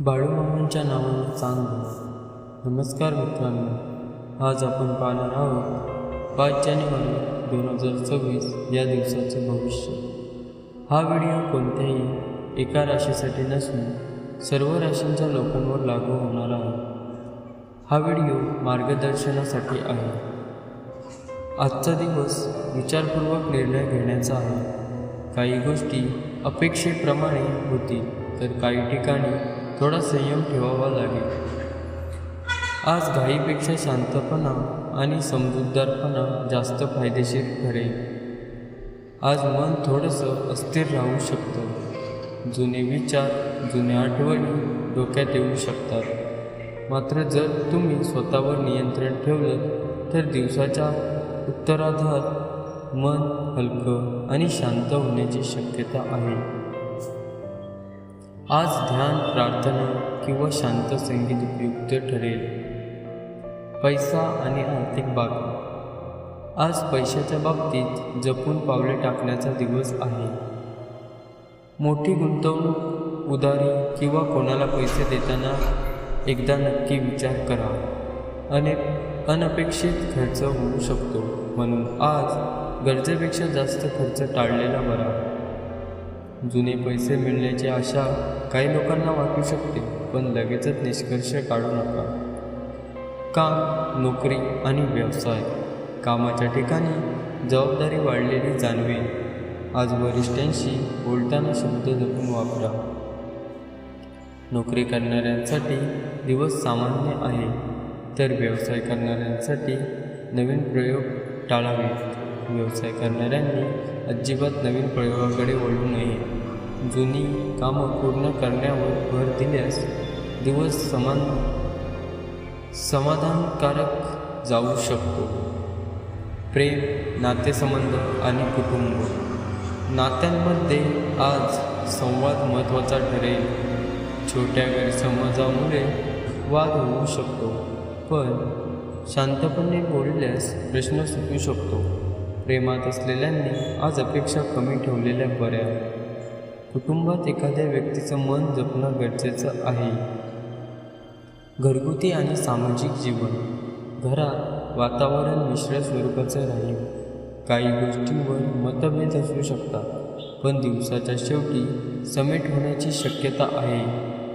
बाळूमामांच्या नावाने चांगलं नमस्कार मित्रांनो आज आपण पाहणार आहोत पाच जानेवारी दोन हजार सव्वीस या दिवसाचं भविष्य. हा व्हिडिओ कोणत्याही एका राशीसाठी नसून सर्व राशींच्या लोकांवर लागू होणार आहे. हा व्हिडिओ मार्गदर्शनासाठी आहे. आजचा दिवस विचारपूर्वक निर्णय घेण्याचा आहे. काही गोष्टी अपेक्षेप्रमाणे होतील तर काही ठिकाणी थोडा संयम ठेवावा लागेल. आज घाईपेक्षा शांतपणा आणि समजूतदारपणा जास्त फायदेशीर ठरेल. आज मन थोडंसं अस्थिर राहू शकतं. जुने विचार जुन्या आठवणी डोक्यात येऊ शकतात. मात्र जर तुम्ही स्वतःवर नियंत्रण ठेवलं तर दिवसाच्या उत्तराधार मन हलकं आणि शांत होण्याची शक्यता आहे. आज ध्यान प्रार्थना किंवा शांत संगीत उपयुक्त ठरेल. पैसा आणि आर्थिक बाब आज पैशाच्या बाबतीत जपून पावले टाकण्याचा दिवस आहे. मोठी गुंतवणूक उधारी किंवा कोणाला पैसे देताना एकदा नक्की विचार करा. अनेक अनपेक्षित खर्च होऊ शकतो. म्हणून आज गरजेपेक्षा जास्त खर्च टाळलेला बरा. जुने पैसे मिळण्याची आशा काही लोकांना वाटू शकते पण लगेचच निष्कर्ष काढू नका. काम नोकरी आणि व्यवसाय कामाच्या ठिकाणी जबाबदारी वाढलेली जाणवेल आज वरिष्ठांशी बोलताना शब्द जपून वापरा. नोकरी करणाऱ्यांसाठी दिवस सामान्य आहे तर व्यवसाय करणाऱ्यांसाठी नवीन प्रयोग टाळावेत. व्यवसाय करणाऱ्यांनी अजिबात नवीन प्रयोगाकडे वळू नये. जुनी कामं पूर्ण करण्यावर भर दिल्यास दिवस समान समाधानकारक जाऊ शकतो. प्रेम नातेसंबंध आणि कुटुंब. नात्यांमध्ये आज संवाद महत्त्वाचा ठरेल. छोट्या गैरसमजामुळे वाद होऊ शकतो पण शांतपणे बोलल्यास प्रश्न सुटू शकतो. प्रेमात असलेल्यांनी आज अपेक्षा कमी ठेवलेल्या बऱ्या. कुटुंबात एखाद्या व्यक्तीचं मन जपणं गरजेचं आहे. घरगुती आणि सामाजिक जीवन. घरात वातावरण मिश्र स्वरूपाचं राहील. काही गोष्टींवर मतभेद असू शकतात पण दिवसाच्या शेवटी समेट होण्याची शक्यता आहे.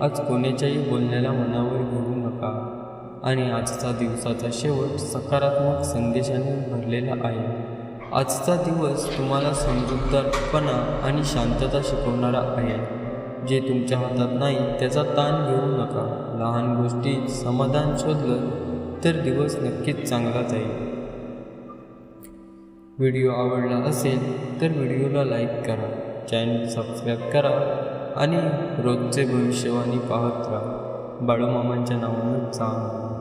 आज कोणाच्याही बोलण्याला मनावर घेऊ नका. आणि आजचा दिवसाचा शेवट सकारात्मक संदेशाने भरलेला आहे. आजचा दिवस तुम्हाला समजूतदारपणा आणि शांतता शिकवणारा आहे. जे तुमच्या हातात नाही त्याचा ताण घेऊ नका. लहान गोष्टी समाधान शोधलं तर दिवस नक्कीच चांगला जाईल. व्हिडिओ आवडला असेल तर व्हिडिओला लाईक करा चॅनल सबस्क्राईब करा आणि रोजचे भविष्यवाणी पाहत राहा. बाळूमामांच्या नावानं सांग